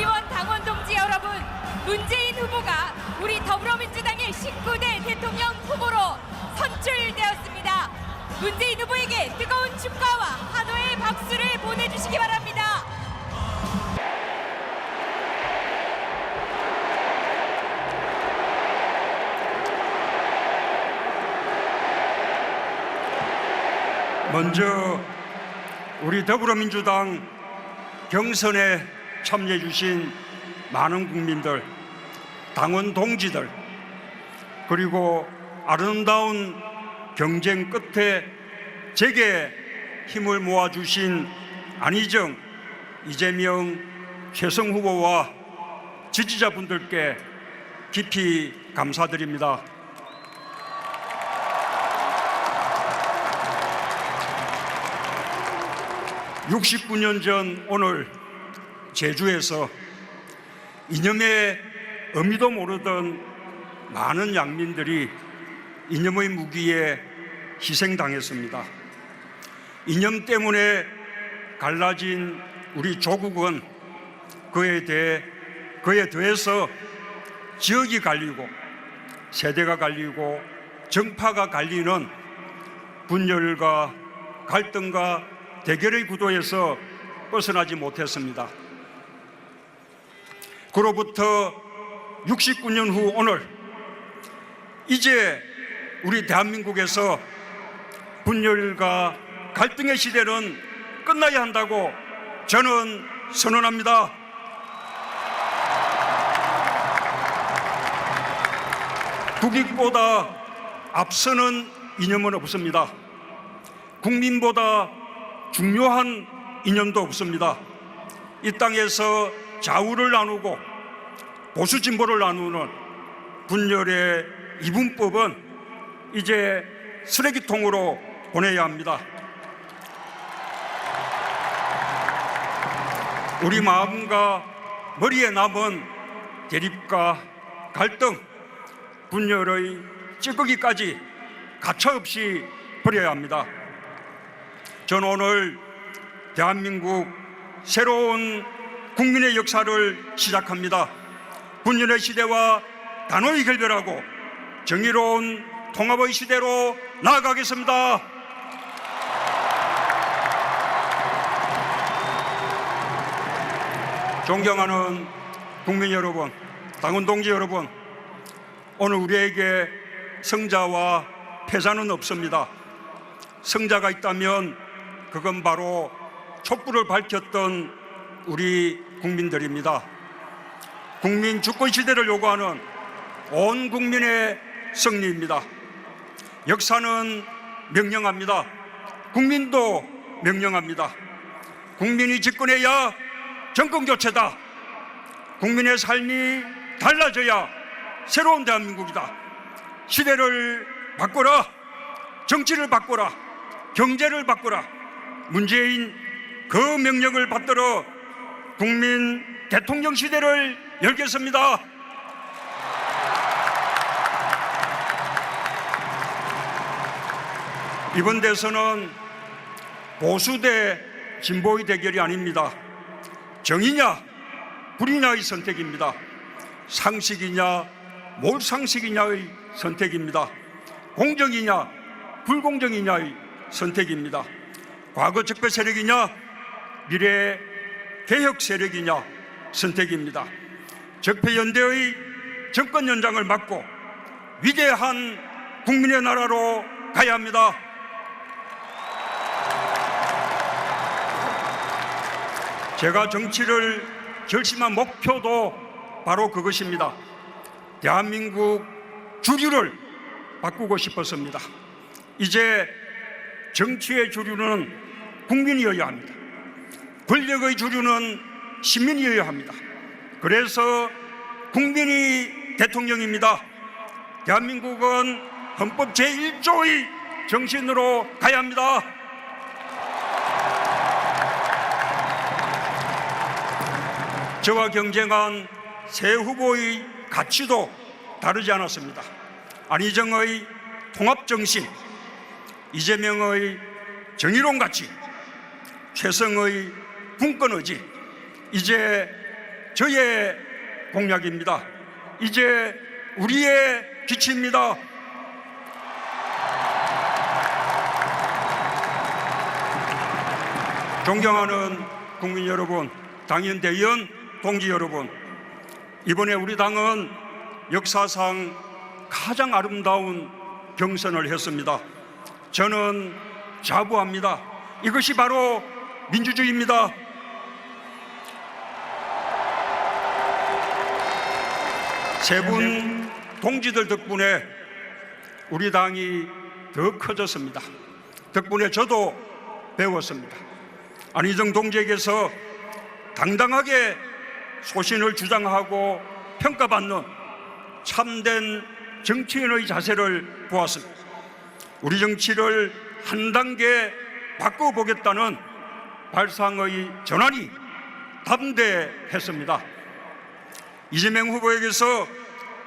의원 당원 동지 여러분, 문재인 후보가 우리 더불어민주당의 19대 대통령 후보로 선출되었습니다. 문재인 후보에게 뜨거운 축하와 한호의 박수를 보내주시기 바랍니다. 먼저 우리 더불어민주당 경선에 참여해 주신 많은 국민들, 당원 동지들, 그리고 아름다운 경쟁 끝에 제게 힘을 모아 주신 안희정, 이재명, 최성 후보와 지지자분들께 깊이 감사드립니다. 69년 전 오늘 제주에서 이념의 의미도 모르던 많은 양민들이 이념의 무기에 희생당했습니다. 이념 때문에 갈라진 우리 조국은 그에 대해 그에 더해서 지역이 갈리고 세대가 갈리고 정파가 갈리는 분열과 갈등과 대결의 구도에서 벗어나지 못했습니다. 그로부터 69년 후 오늘 이제 우리 대한민국에서 분열과 갈등의 시대는 끝나야 한다고 저는 선언합니다. 국익보다 앞서는 이념은 없습니다. 국민보다 중요한 이념도 없습니다. 이 땅에서 좌우를 나누고 보수 진보를 나누는 분열의 이분법은 이제 쓰레기통으로 보내야 합니다. 우리 마음과 머리에 남은 대립과 갈등, 분열의 찌꺼기까지 가차없이 버려야 합니다. 저는 오늘 대한민국 새로운 국민의 역사를 시작합니다. 분열의 시대와 단호히 결별하고 정의로운 통합의 시대로 나아가겠습니다. 존경하는 국민 여러분, 당원 동지 여러분, 오늘 우리에게 성자와 패자는 없습니다. 성자가 있다면 그건 바로 촛불을 밝혔던 우리 국민들입니다. 국민 주권 시대를 요구하는 온 국민의 승리입니다. 역사는 명령합니다. 국민도 명령합니다. 국민이 집권해야 정권 교체다. 국민의 삶이 달라져야 새로운 대한민국이다. 시대를 바꿔라. 정치를 바꿔라. 경제를 바꿔라. 문재인 그 명령을 받들어 국민 대통령 시대를 열겠습니다. 이번 대선은 보수 대 진보의 대결이 아닙니다. 정이냐 불이냐의 선택입니다. 상식이냐 몰상식이냐의 선택입니다. 공정이냐 불공정이냐의 선택입니다. 과거 적폐 세력이냐 미래 개혁 세력이냐 선택입니다. 적폐 연대의 정권 연장을 막고 위대한 국민의 나라로 가야 합니다. 제가 정치를 결심한 목표도 바로 그것입니다. 대한민국 주류를 바꾸고 싶었습니다. 이제 정치의 주류는 국민이어야 합니다. 권력의 주류는 시민이어야 합니다. 그래서 국민이 대통령입니다. 대한민국은 헌법 제1조의 정신으로 가야 합니다. 저와 경쟁한 새 후보의 가치도 다르지 않았습니다. 안희정의 통합 정신, 이재명의 정의로운 가치, 최성의 군권 의지, 이제 저의 공약입니다. 이제 우리의 기치입니다. 존경하는 국민 여러분, 당연 대의원 동지 여러분, 이번에 우리 당은 역사상 가장 아름다운 경선을 했습니다. 저는 자부합니다. 이것이 바로 민주주의입니다. 세분 동지들 덕분에 우리 당이 더 커졌습니다. 덕분에 저도 배웠습니다. 안희정 동지에게서 당당하게 소신을 주장하고 평가받는 참된 정치인의 자세를 보았습니다. 우리 정치를 한 단계 바꿔보겠다는 발상의 전환이 담대했습니다. 이재명 후보에게서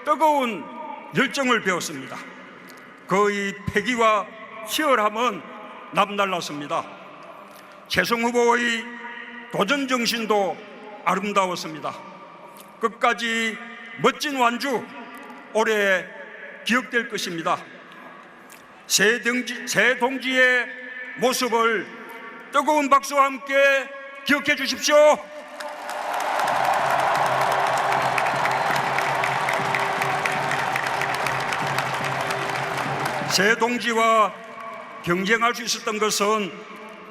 뜨거운 열정을 배웠습니다. 그의 패기와 치열함은 남달랐습니다. 최성 후보의 도전 정신도 아름다웠습니다. 끝까지 멋진 완주 오래 기억될 것입니다. 새 동지, 새 동지의 모습을 뜨거운 박수와 함께 기억해 주십시오. 새 동지와 경쟁할 수 있었던 것은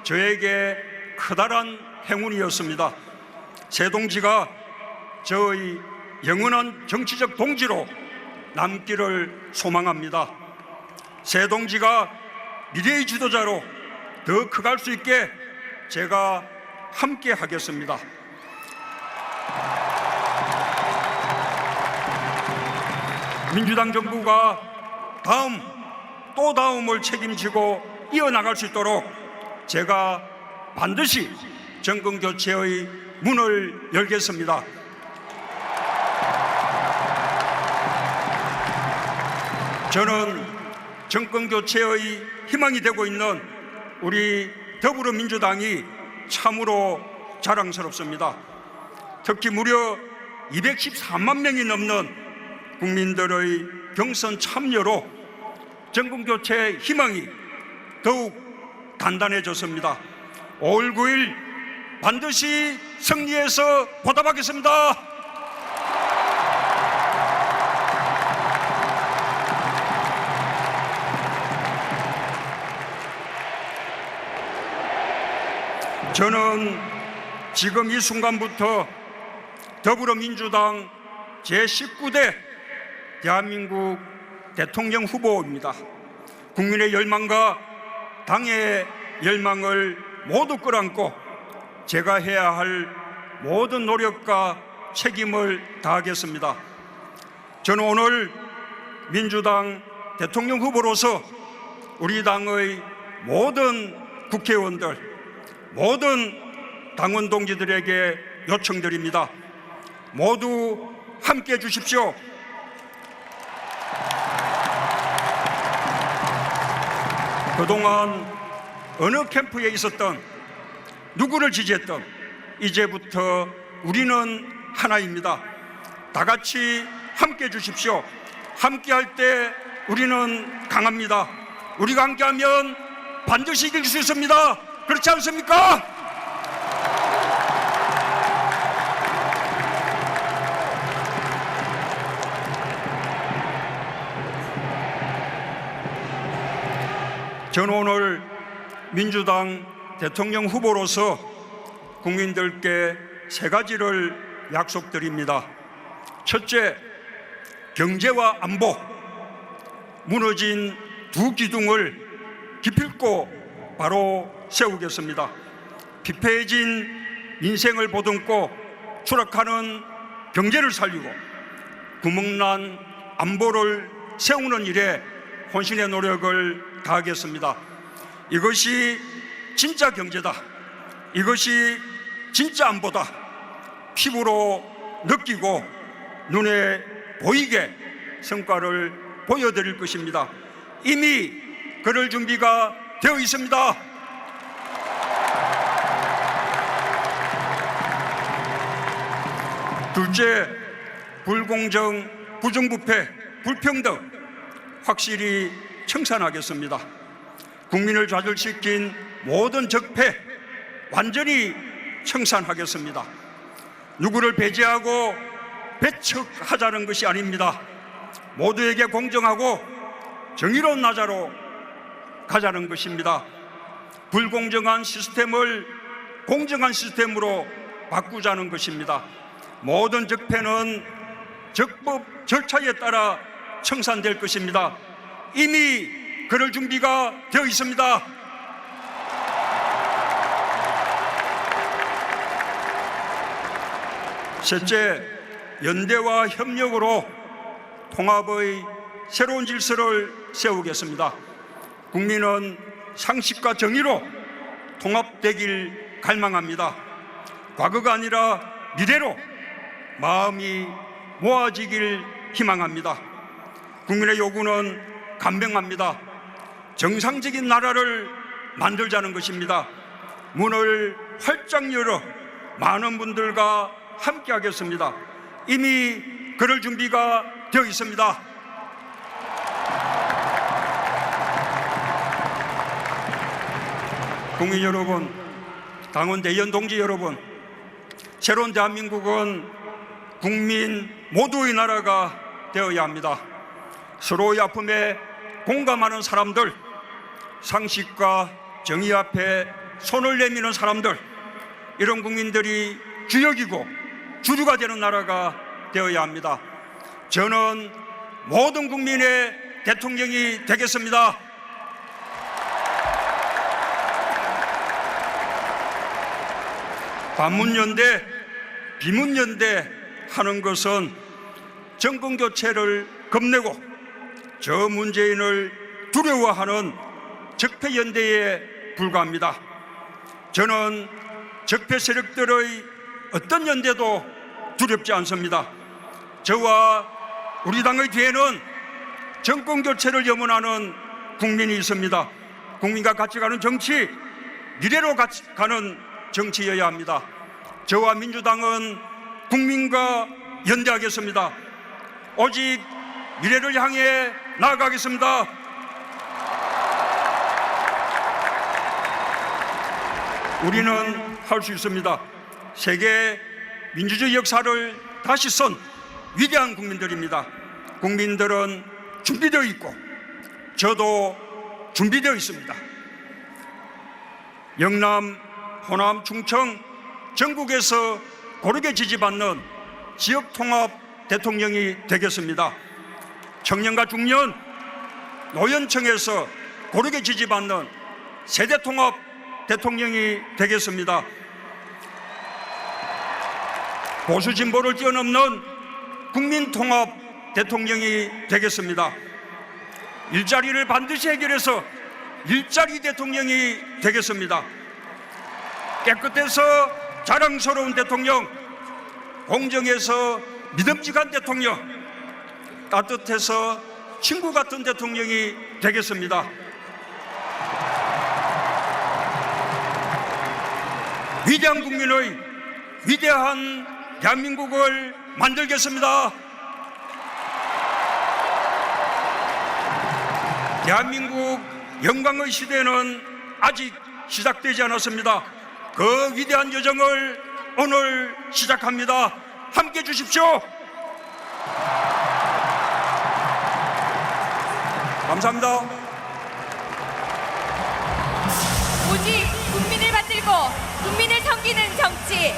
저에게 커다란 행운이었습니다. 새 동지가 저의 영원한 정치적 동지로 남기를 소망합니다. 새 동지가 미래의 지도자로 더 커갈 수 있게 제가 함께 하겠습니다. 민주당 정부가 다음 또 다음을 책임지고 이어나갈 수 있도록 제가 반드시 정권 교체의 문을 열겠습니다. 저는 정권 교체의 희망이 되고 있는 우리 더불어민주당이 참으로 자랑스럽습니다. 특히 무려 214만 명이 넘는 국민들의 경선 참여로 정권 교체 희망이 더욱 단단해졌습니다. 5월 9일 반드시 승리해서 보답하겠습니다. 저는 지금 이 순간부터 더불어민주당 제19대 대한민국 대통령 후보입니다. 국민의 열망과 당의 열망을 모두 끌어안고 제가 해야 할 모든 노력과 책임을 다하겠습니다. 저는 오늘 민주당 대통령 후보로서 우리 당의 모든 국회의원들, 모든 당원 동지들에게 요청드립니다. 모두 함께 해 주십시오. 그동안 어느 캠프에 있었던 누구를 지지했던 이제부터 우리는 하나입니다. 다 같이 함께 해 주십시오. 함께 할 때 우리는 강합니다. 우리가 함께 하면 반드시 이길 수 있습니다. 그렇지 않습니까? 저는 오늘 민주당 대통령 후보로서 국민들께 세 가지를 약속드립니다. 첫째, 경제와 안보, 무너진 두 기둥을 기필코 바로 세우겠습니다. 피폐해진 인생을 보듬고 추락하는 경제를 살리고 구멍난 안보를 세우는 일에 혼신의 노력을 다하겠습니다. 이것이 진짜 경제다. 이것이 진짜 안보다. 피부로 느끼고 눈에 보이게 성과를 보여드릴 것입니다. 이미 그럴 준비가 되어 있습니다. 둘째, 불공정, 부정부패, 불평등 확실히 청산하겠습니다. 국민을 좌절시킨 모든 적폐 완전히 청산하겠습니다. 누구를 배제하고 배척하자는 것이 아닙니다. 모두에게 공정하고 정의로운 나라로 가자는 것입니다. 불공정한 시스템을 공정한 시스템으로 바꾸자는 것입니다. 모든 적폐는 적법 절차에 따라 청산될 것입니다. 이미 그럴 준비가 되어 있습니다. 셋째, 연대와 협력으로 통합의 새로운 질서를 세우겠습니다. 국민은 상식과 정의로 통합되길 갈망합니다. 과거가 아니라 미래로 마음이 모아지길 희망합니다. 국민의 요구는 간명합니다. 정상적인 나라를 만들자는 것입니다. 문을 활짝 열어 많은 분들과 함께 하겠습니다. 이미 그럴 준비가 되어 있습니다. 국민 여러분, 당원 대의원 동지 여러분, 새로운 대한민국은 국민 모두의 나라가 되어야 합니다. 서로의 아픔에 공감하는 사람들, 상식과 정의 앞에 손을 내미는 사람들, 이런 국민들이 주역이고 주류가 되는 나라가 되어야 합니다. 저는 모든 국민의 대통령이 되겠습니다. 반문연대, 비문연대 하는 것은 정권 교체를 겁내고 저 문재인을 두려워하는 적폐연대에 불과합니다. 저는 적폐 세력들의 어떤 연대도 두렵지 않습니다. 저와 우리 당의 뒤에는 정권 교체를 염원하는 국민이 있습니다. 국민과 같이 가는 정치, 미래로 같이 가는 정치여야 합니다. 저와 민주당은 국민과 연대하겠습니다. 오직 미래를 향해 나아가겠습니다. 우리는 할 수 있습니다. 세계 민주주의 역사를 다시 쓴 위대한 국민들입니다. 국민들은 준비되어 있고 저도 준비되어 있습니다. 영남, 호남, 충청 전국에서 고르게 지지받는 지역 통합 대통령이 되겠습니다. 청년과 중년, 노년층에서 고르게 지지받는 세대 통합 대통령이 되겠습니다. 보수 진보를 뛰어넘는 국민 통합 대통령이 되겠습니다. 일자리를 반드시 해결해서 일자리 대통령이 되겠습니다. 깨끗해서 자랑스러운 대통령, 공정해서 믿음직한 대통령, 따뜻해서 친구 같은 대통령이 되겠습니다. 위대한 국민의 위대한 대한민국을 만들겠습니다. 대한민국 영광의 시대는 아직 시작되지 않았습니다. 그 위대한 여정을 오늘 시작합니다. 함께 해 주십시오. 감사합니다. 오직 국민을 받들고 국민을 섬기는 정치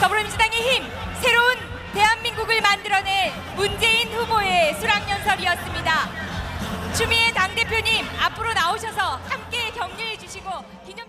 더불어민주당의 힘 새로운 대한민국을 만들어낼 문재인 후보의 수락연설이었습니다 추미애 당대표님 앞으로 나오셔서 함께 격려해 주시고 기념